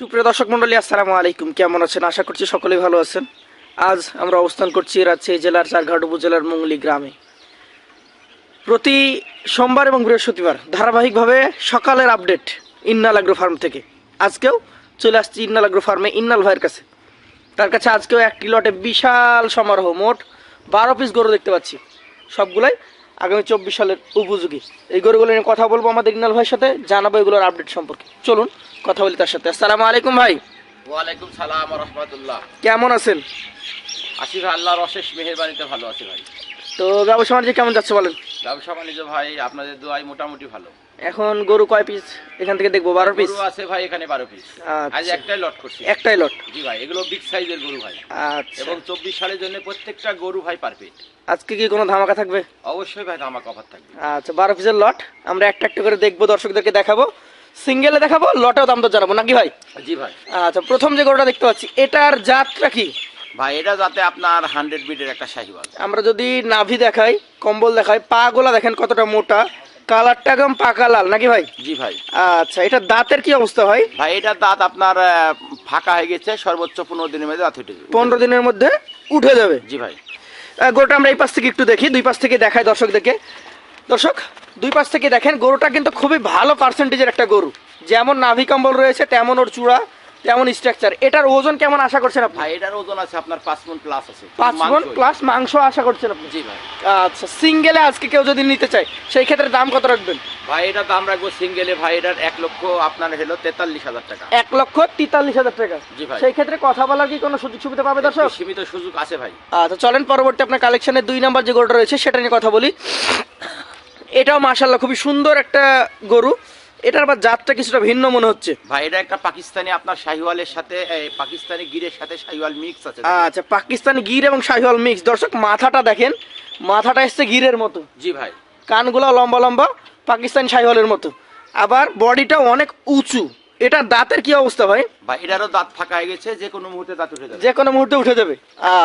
সুপ্রিয় দর্শক মন্ডলী আসসালামু আলাইকুম। কেমন আছেন? আশা করছি সকলেই ভালো আছেন। আজ আমরা অবস্থান করছি রাজশাহী জেলার চারঘাট উপজেলার মঙ্গলি গ্রামে। প্রতি সোমবার এবং বৃহস্পতিবার ধারাবাহিকভাবে সকালের আপডেট ইন্নাল আগ্রো ফার্ম থেকে। আজকেও চলে আসছি ইন্নাল আগ্রো ফার্মে ইন্নাল ভাইয়ের কাছে। তার কাছে আজকেও একটি লটে বিশাল সমারোহ। মোট বারো পিস গরু দেখতে পাচ্ছি। সবগুলাই আগামী চব্বিশ সালের উপযোগী। এই গরুগুলো নিয়ে কথা বলব আমাদের ইগনাল ভাইয়ের সাথে জানাব এগুলোর আপডেট সম্পর্কে। চলুন কথা বলি তার সাথে। আসসালাম আলাইকুম ভাই। ওয়ালাইকুম সালাম রহমতুল্লাহ। কেমন আছেন? আসিফ আল্লাহর অশেষ মেহরবানিতে ভালো আছি ভাই। তো ব্যবসা বাণিজ্য কেমন যাচ্ছে বলেন? ব্যবসা বাণিজ্য ভাই আপনাদের দোয়াই মোটামুটি ভালো। এখন গরু কয় পিস এখান থেকে দেখব বারো পিস আছে ভাই এখানে বারো পিস আজ আচ্ছা একটাই লট করছি। একটাই লট জি ভাই এগুলো বিগ সাইজের গরু ভাই। আচ্ছা। এবং চব্বিশ সালের জন্য প্রত্যেকটা গরু ভাই পারফেক্ট আজকে কি কোনো ধামাকা থাকবে? অবশ্যই ভাই ধামাকা কভার থাকবে। আচ্ছা বারো পিসের লট আমরা একটা একটা করে দেখব দর্শকদেরকে দেখাবো। সিঙ্গেলে দেখাবো লটেও দাম তো জানাব নাকি ভাই? জি ভাই। আচ্ছা প্রথম যে গরুটা দেখতে পাচ্ছি এটার জাতটা কি? ভাই এটা যাতে আপনার হান্ড্রেড বিটের একটা শাহিওয়াল আমরা যদি নাভি দেখাই কম্বল দেখাই পা গোলা দেখেন কতটা মোটা। কালারটা একদম পাকা লাল নাকি ভাই? জি ভাই। আচ্ছা এটা দাঁতের কি অবস্থা ভাই? ভাই এটার দাঁত আপনার ফাঁকা হয়ে গেছে সর্বোচ্চ পনেরো দিনের মধ্যে দাঁত উঠে পনেরো দিনের মধ্যে উঠে যাবে? জি ভাই। গরুটা আমরা এই পাশ থেকে একটু দেখি দুই পাশ থেকে দেখাই দর্শকদেরকে। দর্শক দুই পাশ থেকে দেখেন গরুটা কিন্তু খুবই ভালো পার্সেন্টেজের একটা গরু। যেমন নাভি কম্বল রয়েছে তেমন ওর চূড়া। তেমন স্ট্রাকচার এটার ওজন কেমন আশা করছেন আপনি? ভাই এটার ওজন আছে আপনার পাঁচ মন প্লাস আছে। পাঁচ মন প্লাস মাংস আশা করছেন আপনি? জি ভাই। আচ্ছা সিঙ্গেলে আজকে কেউ যদি নিতে চায় সেই ক্ষেত্রে দাম কত রাখবেন? ভাই এটা দাম রাখব সিঙ্গেলে ভাই এটার এক লক্ষ আপনার হলো তেতাল্লিশ হাজার টাকা। এক লক্ষ তেতাল্লিশ হাজার টাকা। জি ভাই। সেই ক্ষেত্রে কথা বলার কি কোনো সুযোগ সুবিধা পাবে দর্শক? সীমিত সুযোগ আছে ভাই। আচ্ছা চলেন পরবর্তী আপনার কালেকশনের দুই নাম্বার যে গরুটা রয়েছে সেটা নিয়ে কথা বলি। এটাও মাশাল্লাহ খুবই সুন্দর একটা গরু। এটার আবার জাতটা কিছুটা ভিন্ন মনে হচ্ছে। ভাই এটা একটা পাকিস্তানি আপনার শাহিওয়ালের সাথে এই, পাকিস্তানি গিরের সাথে শাহিওয়াল মিক্স আছে। আচ্ছা পাকিস্তানি গির এবং শাহিওয়াল মিক্স দর্শক মাথাটা দেখেন মাথাটা এসছে গিরের মতো। জি ভাই। কানগুলো লম্বা লম্বা পাকিস্তানি শাহিওয়ালের মতো। আবার বডিটা অনেক উঁচু। এটা দাঁতের কি অবস্থা ভাই? ভাই এটারও দাঁত ফাঁকা হয়ে গেছে যে কোনো মুহূর্তে দাঁত উঠে যাবে। যে কোনো মুহূর্তে উঠে যাবে।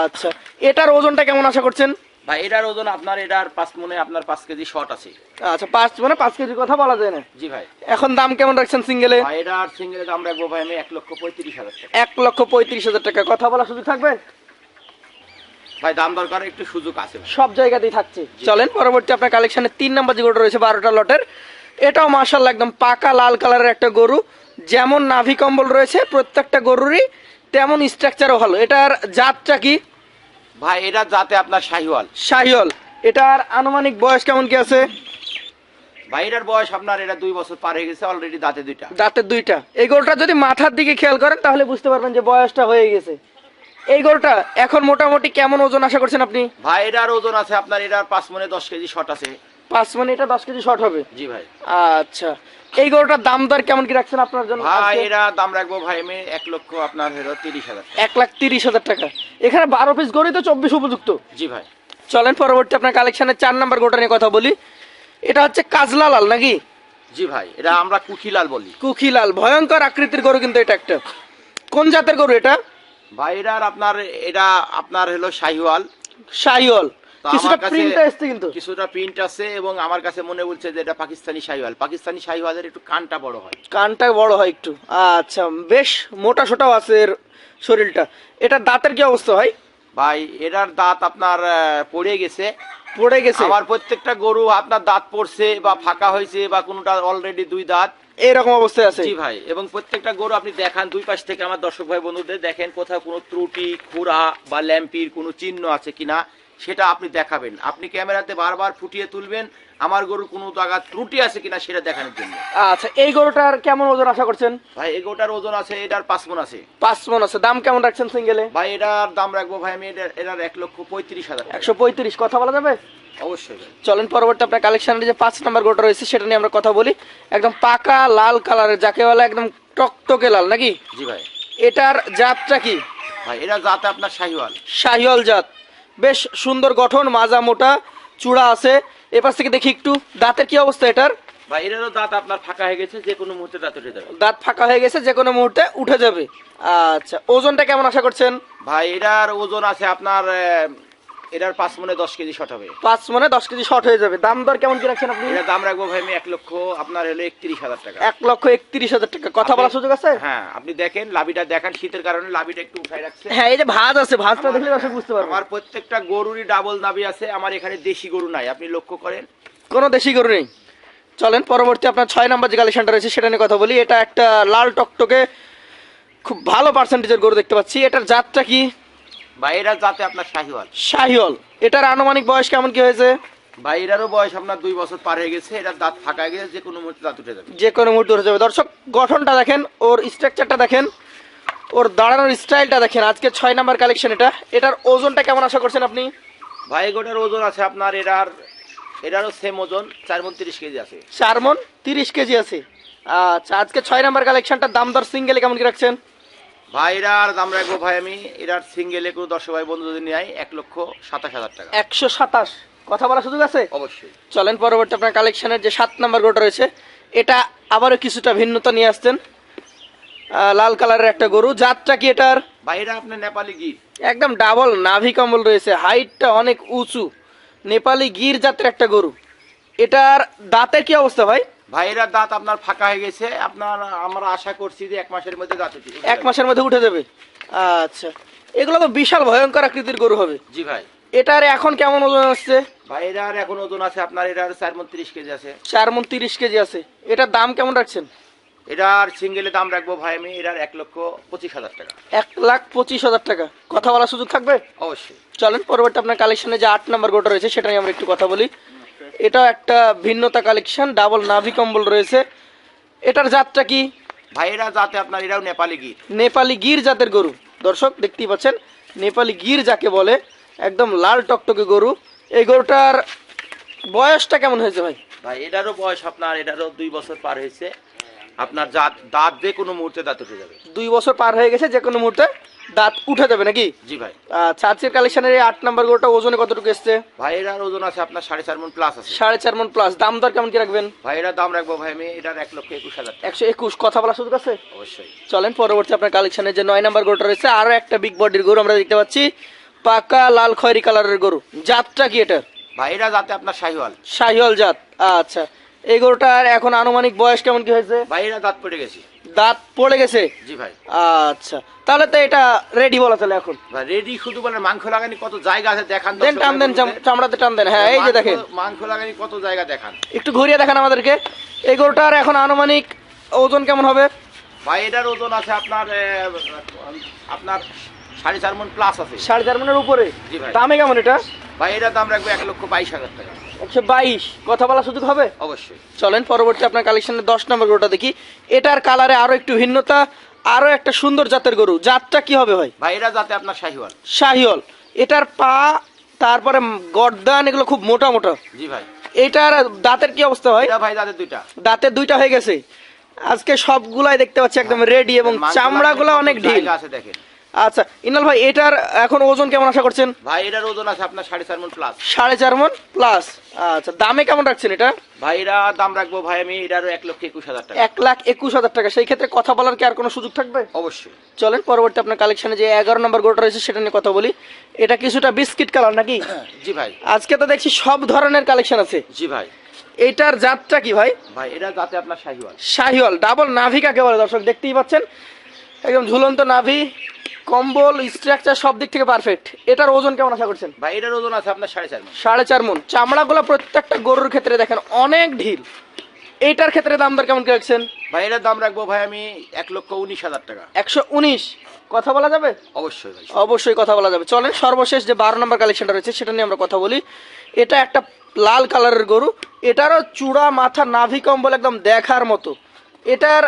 আচ্ছা এটার ওজনটা কেমন আশা করছেন? ভাই এটার ওজন আপনার এটার পাঁচ মনে আপনার পাঁচ কেজি শর্ট আছে। আচ্ছা পাঁচ মানে পাঁচ কেজির কথা বলা যায় না? জি ভাই। এখন দাম কেমন রাখছেন সিঙ্গেলে ভাই এটার সিঙ্গেল দাম রাখব ভাই আমি এক লক্ষ পঁয়ত্রিশ হাজার টাকা। এক লক্ষ পঁয়ত্রিশ হাজার টাকা। কথা বলার সুযোগ থাকবে? ভাই দাম দরকার একটু সুযোগ আছে সব জায়গাতেই থাকছে। চলেন পরবর্তী আপনার কালেকশনে তিন নম্বর যে গরুটা রয়েছে বারোটা লটের এটাও মার্শাল্লাহ একদম পাকা লাল কালারের একটা গরু। যেমন নাভি কম্বল রয়েছে প্রত্যেকটা গরুরই তেমন স্ট্রাকচারও ভালো। এটার জাতটা কি? ভাই এটা যাতে আপনার শাহিওয়াল। শাহিওয়াল। এটার আনুমানিক বয়স কেমন কি আছে? ভাই এটার বয়স আপনার এটা দুই বছর পার হয়ে গেছে অলরেডি দাঁতে দুইটা। দাঁতের দুইটা। এই গরুটা যদি মাথার দিকে খেয়াল করেন তাহলে বুঝতে পারবেন যে বয়সটা হয়ে গেছে। এই গরুটা এখন মোটামুটি কেমন ওজন আশা করছেন আপনি? ভাই এটার ওজন আছে আপনার এটার পাঁচ মনে দশ কেজি শট আছে। পাঁচ মানে এটা দশ কেজি শর্ট হবে। জি ভাই। আচ্ছা। এই গরুটার দাম দর কেমন কি রাখছেন আপনার জন্য? ভাই এরা দাম রাখব ভাই আমি এক লক্ষ আপনার হলো তিরিশ হাজার এক লাখ তিরিশ হাজার টাকা। এখানে বারো পিস গরুই তো চব্বিশ উপযুক্ত। জি ভাই। চলেন পরবর্তী আপনার কালেকশনের চার নাম্বার গোটা নিয়ে কথা বলি। এটা হচ্ছে কাজলা লাল নাকি? জি ভাই এটা আমরা কুকিলাল বলি। কুকি লাল ভয়ঙ্কর আকৃতির গরু কিন্তু এটা একটা। কোন জাতের গরু এটা? ভাই এটার আপনার এটা আপনার হলো শাহিওয়াল। শাহিওল তো কিছুটা কাছে কিন্তু। কিছুটা প্রিন্ট আছে এবং আমার কাছে মনে বলছে যে এটা পাকিস্তানি শাহিওয়াল। পাকিস্তানি শাহিওয়ালের একটু কানটা বড় হয়। কানটা বড় হয় একটু। আচ্ছা বেশ মোটা সোটাও আছে এর শরীরটা। এটা দাঁতের কি অবস্থা হয় ভাই এটার দাঁত আপনার পড়ে গেছে। পড়ে গেছে? আমার প্রত্যেকটা গরু আপনার দাঁত পড়ছে বা ফাঁকা হয়েছে বা কোনোটা অলরেডি দুই দাঁত। এইরকম অবস্থায় আছে? জি ভাই এবং প্রত্যেকটা গরু আপনি দেখান দুই পাশ থেকে আমার দর্শক ভাই বন্ধুদের। দেখেন কোথাও কোনো ত্রুটি খুরা বা ল্যাম্পির কোনো চিহ্ন আছে কিনা। সেটা আপনি দেখাবেন। আপনি ক্যামেরাতে বারবার ফুটিয়ে তুলবেন আমার গরুর কোনো জায়গা ত্রুটি আছে কিনা সেটা দেখানোর জন্য। আচ্ছা এই গরুটার কেমন ওজন আশা করছেন? ভাই এগোটার ওজন আছে এটার পাঁচ মন আছে। পাঁচ মন আছে। দাম কেমন রাখছেন সিঙ্গেলে? ভাই এটার দাম রাখব ভাই আমি এটার এটার এক লক্ষ পঁয়ত্রিশ হাজার একশো পঁয়ত্রিশ। কথা বলা যাবে? অবশ্যই চলেন পরবর্তী আপনার কালেকশনের যে পাঁচ নাম্বার গোটা রয়েছে সেটা নিয়ে আমরা কথা বলি। একদম পাকা লাল কালারের যাকে বলে একদম টকটকে লাল নাকি? জি ভাই। এটার জাতটা কি? ভাই এটা যাতে আপনার শাহিওয়াল। শাহিওল জাত। বেশ সুন্দর গঠন মাজা মোটা চূড়া আছে। এপাশ থেকে দেখি একটু দাঁতের কি অবস্থা এটার? ভাই এটারও দাঁত আপনার ফাঁকা হয়ে গেছে যে কোনো মুহূর্তে দাঁত উঠে যাবে। দাঁত ফাঁকা হয়ে গেছে যে কোনো মুহূর্তে উঠে যাবে। আচ্ছা ওজনটা কেমন আশা করছেন? ভাই এটার ওজন আছে আপনার এটার পাঁচ মনে দশ কেজি শট হবে। পাঁচ মানে দশ কেজি শর্ট হয়ে যাবে। দাম দর কেমন কি রাখছেন আপনি? এটার দাম রাখব ভাই আমি এক লক্ষ আপনার হলো একত্রিশ হাজার টাকা। এক লক্ষ একত্রিশ হাজার টাকা। কথা বলার সুযোগ আছে? হ্যাঁ আপনি দেখেন লাভিটা দেখান শীতের কারণে লাভিটা একটু উঠাই রাখছে। হ্যাঁ এই যে ভাজ আছে ভাজটা দেখলে দর্শক বুঝতে পারব। আমার প্রত্যেকটা গরুরই ডাবল দাবি আছে আমার এখানে দেশি গরু নাই আপনি লক্ষ্য করেন। কোনো দেশি গরু নেই। চলেন পরবর্তী আপনার ছয় নম্বর যে কালেকশনটা রয়েছে সেটা নিয়ে কথা বলি। এটা একটা লাল টকটকে খুব ভালো পার্সেন্টেজের গরু দেখতে পাচ্ছি। এটার জাতটা কি? বা এরা যাতে আপনার শাহিওয়াল। শাহিওল এটার আনুমানিক বয়স কেমন কি হয়েছে? বা বয়স আপনার দুই বছর পার হয়ে গেছে এটার দাঁত ফাঁকা গেছে যে কোনো মুহূর্তে দাঁত উঠে যাবে। যে কোনো মুহূর্তে উঠে যাবে। দর্শক গঠনটা দেখেন ওর স্ট্রাকচারটা দেখেন ওর দাঁড়ানোর স্টাইলটা দেখেন। আজকে ছয় নাম্বার কালেকশন এটা। এটার ওজনটা কেমন আশা করছেন আপনি? ভাই গোটার ওজন আছে আপনার এরার এরারও সেম ওজন চার মন তিরিশ কেজি আছে। চার মন তিরিশ কেজি আছে। আচ্ছা আজকে ছয় নাম্বার কালেকশনটার দাম দর সিঙ্গেলে কেমন কি রাখছেন? ভাই এরার দাম রাখব ভাই আমি। এরার সিঙ্গেলে কোনো দর্শক ভাই বন্ধু যদি নেয় এক লক্ষ সাতাশ হাজার টাকা। একশো সাতাশ। কথা বলার সুযোগ আছে? অবশ্যই। চলেন পরবর্তী আপনার কালেকশনের যে সাত নাম্বার গরুটা রয়েছে এটা আবারও কিছুটা ভিন্নতা নিয়ে আসছেন। আহ, লাল কালারের একটা গরু। জাতটা কি এটার? ভাই এরা আপনার নেপালি গির। একদম ডাবল নাভি কম্বল রয়েছে। হাইটটা অনেক উঁচু। নেপালি গির জাতের একটা গরু। এটার দাঁতের কি অবস্থা ভাই? ভাই এরার দাঁত আপনার ফাঁকা হয়ে গেছে আপনার আমরা আশা করছি যে এক মাসের মধ্যে দাঁত উঠে এক মাসের মধ্যে উঠে যাবে। আচ্ছা। এগুলো তো বিশাল ভয়ঙ্কর আকৃতির গরু হবে। জি ভাই। এটার এখন কেমন ওজন আসছে? ভাই এরার এখন ওজন আছে আপনার এরার চার মন তিরিশ কেজি আছে। চার মন তিরিশ কেজি আছে। এটার দাম কেমন রাখছেন? এটার সিঙ্গেলে দাম রাখব ভাই আমি এটার এক লক্ষ পঁচিশ হাজার টাকা। এক লাখ পঁচিশ হাজার টাকা। কথা বলার সুযোগ থাকবে? অবশ্যই। চলেন পরবর্তী আপনার কালেকশনে যে আট নম্বর গোটা রয়েছে সেটা নিয়ে আমরা একটু কথা বলি। এটা একটা ভিন্নতা কালেকশন ডাবল নাভি কম্বল রয়েছে। এটার জাতটা কি? ভাই এরা যাতে আপনার এরাও নেপালি গির। নেপালি গির জাতের গরু। দর্শক দেখতেই পাচ্ছেন নেপালি গির যাকে বলে একদম লাল টকটকে গরু। এই গরুটার বয়সটা কেমন হয়েছে ভাই? ভাই এটারও বয়স আপনার এটারও দুই বছর পার হয়েছে। আপনার জাত দাঁত যে কোনো মুহূর্তে দাঁত উঠে যাবে। দুই বছর পার হয়ে গেছে যে কোনো মুহূর্তে। দাঁত উঠে যাবে নাকি? জি ভাই। আচ্ছা আজকের কালেকশনের এই আট নাম্বার গরুটা ওজনে কতটুকু এসছে? ভাই এরার ওজন আছে আপনার সাড়ে চার মন প্লাস আছে। সাড়ে চার মন প্লাস দাম দর কেমন কি রাখবেন? ভাই এরার দাম রাখব ভাই আমি এটার এক লক্ষ একুশ হাজার একশো একুশ। কথা বলা সুযোগ আছে? অবশ্যই। চলেন পরবর্তী আপনার কালেকশনের যে নয় নাম্বার গরুটা রয়েছে আরও একটা বিগ বডির গরু আমরা দেখতে পাচ্ছি। পাকা লাল খয়েরি কালারের গরু। জাতটা কি এটা ভাই এরা যাতে আপনার শাহিওয়াল। শাহিওয়াল জাত। আচ্ছা এই গরুটার এখন আনুমানিক বয়স কেমন কি হয়েছে? ভাই এরা দাঁত পড়ে গেছে। দাঁত পড়ে গেছে? জি ভাই। আচ্ছা। তাহলে তো এটা রেডি বলা তাহলে এখন। ভাই রেডি শুধু বলে মাংস লাগানি কত জায়গা আছে দেখান দেন টান দেন। চামড়াতে টান দেন। হ্যাঁ এই যে মাংস- দেখেন। মাংস লাগানি কত জায়গা দেখান? একটু ঘুরিয়ে দেখান আমাদেরকে। এই গরুটার এখন আনুমানিক ওজন কেমন হবে? ভাই এটার ওজন আছে আপনার আপনার সাড়ে চার মন প্লাস আছে। সাড়ে চার মনের উপরে। দামে কেমন এটা? ভাই এটার দাম রাখব এক লক্ষ বাইশ হাজার টাকা। একশো বাইশ। কথা বলার সুযোগ হবে? অবশ্যই। চলেন পরবর্তী আপনার কালেকশনের দশ নম্বর গরুটা দেখি। এটার কালারে আরও একটু ভিন্নতা আরও একটা সুন্দর জাতের গরু। জাতটা কি হবে ভাই? ভাই এরা যাতে আপনার শাহিওয়াল। শাহিওল এটার পা তারপরে গর্দান এগুলো খুব মোটা মোটা। জি ভাই। এটার দাঁতের কি অবস্থা হয় এটা ভাই যাতে দুইটা। দাঁতের দুইটা হয়ে গেছে। আজকে সবগুলাই দেখতে পাচ্ছি একদম রেডি এবং চামড়াগুলো অনেক ঢিল। আছে দেখেন। আচ্ছা ইনাল ভাই এটার এখন ওজন কেমন আশা করছেন? ভাই এটার ওজন আছে আপনার সাড়ে চার মন প্লাস সাড়ে চার মন প্লাস আচ্ছা দামে কেমন রাখছেন এটা? ভাই এরা দাম রাখব ভাই আমি এটারও এক লক্ষ একুশ হাজার টাকা। এক লাখ একুশ হাজার টাকা। সেই ক্ষেত্রে কথা বলার কি আর কোনো সুযোগ থাকবে? অবশ্যই। চলেন পরবর্তী আপনার কালেকশনে যে এগারো নম্বর গরুটা রয়েছে সেটা নিয়ে কথা বলি। এটা কিছুটা বিস্কিট কালার নাকি? জি ভাই। আজকে তো দেখছি সব ধরনের কালেকশন আছে। জি ভাই। এইটার জাতটা কি ভাই? ভাই এটা যাতে আপনার শাহিওয়াল। শাহিওয়াল ডাবল নাভি কাকে বলে দর্শক? দেখতেই পাচ্ছেন একদম ঝুলন্ত নাভি। কম্বল স্ট্রাকচার সব দিক থেকে পারফেক্ট এটার ওজন কেমন আশা করছেন? ভাই এটার ওজন আছে আপনার সাড়ে চার মন। সাড়ে চার মন। চামড়াগুলো প্রত্যেকটা গরুর ক্ষেত্রে দেখেন অনেক ঢিল। এইটার ক্ষেত্রে দাম দর কেমন কি রাখছেন ভাই এটার দাম রাখব ভাই আমি এক লক্ষ উনিশ হাজার টাকা। একশো উনিশ? কথা বলা যাবে? অবশ্যই ভাই। অবশ্যই কথা বলা যাবে। চলেন সর্বশেষ যে বারো নম্বর কালেকশনটা রয়েছে সেটা নিয়ে আমরা কথা বলি। এটা একটা লাল কালারের গরু। এটারও চূড়া মাথা নাভি কম্বল একদম দেখার মতো। এটার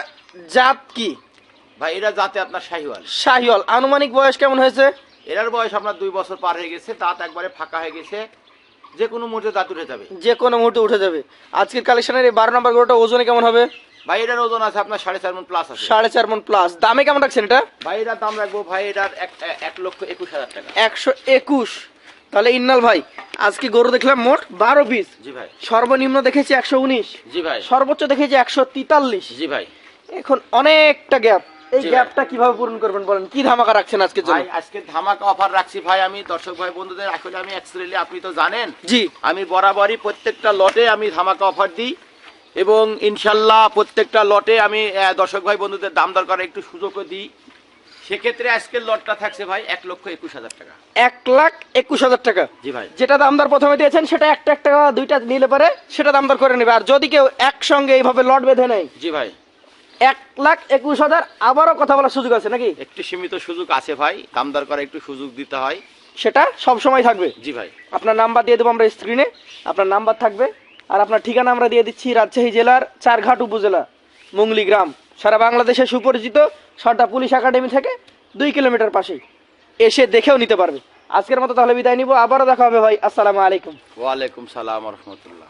জাত কি? ভাই এটা যাতে আপনার শাহিওয়াল। শাহিওয়াল। আনুমানিক বয়স কেমন হয়েছে? এটার বয়স আপনার দুই বছর পার হয়ে গেছে দাঁত একবারে ফাঁকা হয়ে গেছে। যে কোনো মুহূর্তে দাঁত উঠে যাবে। যে কোনো মুহূর্তে উঠে যাবে। আজকের কালেকশনের এই বারো নম্বর গরুটা ওজনে কেমন হবে? ভাই এটার ওজন আছে আপনার সাড়ে চার মন প্লাস আছে। সাড়ে চার মন প্লাস দামে কেমন রাখছেন এটা? ভাই এটার দাম রাখব ভাই এটার এক এক লক্ষ একুশ হাজার টাকা। একশো একুশ। তাহলে ইন্নাল ভাই আজকে গরু দেখলাম মোট বারো পিস। জি ভাই। সর্বনিম্ন দেখেছি একশো উনিশ। জি ভাই। সর্বোচ্চ দেখেছি একশো তেতাল্লিশ। জি ভাই। এখন অনেকটা গ্যাপ এই। গ্যাপটা কীভাবে পূরণ করবেন বলেন? কি ধামাকা রাখছেন জন্য? ভাই আজকে ধামাকা অফার রাখছি ভাই আমি। দর্শক ভাই বন্ধুদের আসলে আমি অ্যাক্সুয়ালি আপনি তো জানেন জি। আমি বরাবরই প্রত্যেকটা লটে আমি ধামাকা অফার দিই এবং ইনশাল্লাহ প্রত্যেকটা লটে আমি দর্শক ভাই বন্ধুদের দাম দর করার একটু সুযোগও দিই। সেক্ষেত্রে আজকের লটটা থাকছে ভাই এক লক্ষ একুশ হাজার টাকা। এক লাখ একুশ হাজার টাকা? জি ভাই। যেটা দামদার প্রথমে দিয়েছেন সেটা একটা একটা দুইটা নিলে পারে সেটা দামদার করে নেবে। আর যদি কেউ একসঙ্গে এইভাবে লট বেঁধে নেয় জি ভাই। এক লাখ একুশ হাজার আবারও কথা বলার সুযোগ আছে নাকি? একটু সীমিত সুযোগ আছে ভাই দাম দর করার একটু সুযোগ দিতে হয়। সেটা সব সময় থাকবে? জি ভাই। আপনার নাম্বার দিয়ে দেবো আমরা স্ক্রিনে আপনার নাম্বার থাকবে। আর আপনার ঠিকানা আমরা দিয়ে দিচ্ছি রাজশাহী জেলার চারঘাট উপজেলা মুংলি গ্রাম। সারা বাংলাদেশে সুপরিচিত সরটা পুলিশ একাডেমি থেকে দুই কিলোমিটার পাশে এসে দেখেও নিতে পারবে। আজকের মতো তাহলে বিদায় নিব। আবারও দেখা হবে ভাই। আসসালামু আলাইকুম। ওয়ালাইকুম সালাম রহমতুল্লাহ।